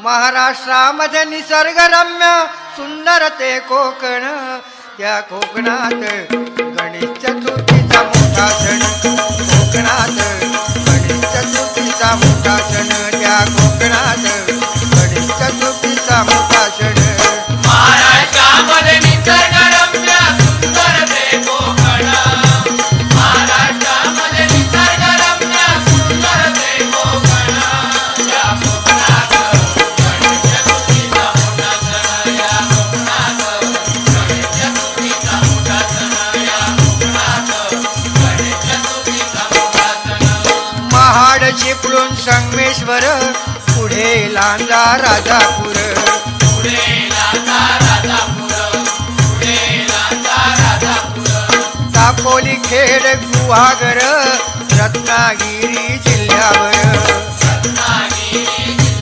महाराष्ट्रामध्ये निसर्गरम्य सुंदर ते कोकण. त्या कोकणात गणेश चतुर्थीचा मोठा सण. कोकणात गणेश चतुर्थीचा मोठा सण. त्या कोकणात गणेश चतुर्थी महाड चिपळूण संगमेश्वर पुढे लांदा पुढे लांजा राजापूर. दापोली खेड गुहागर रत्नागिरी जिल्ह्यावर.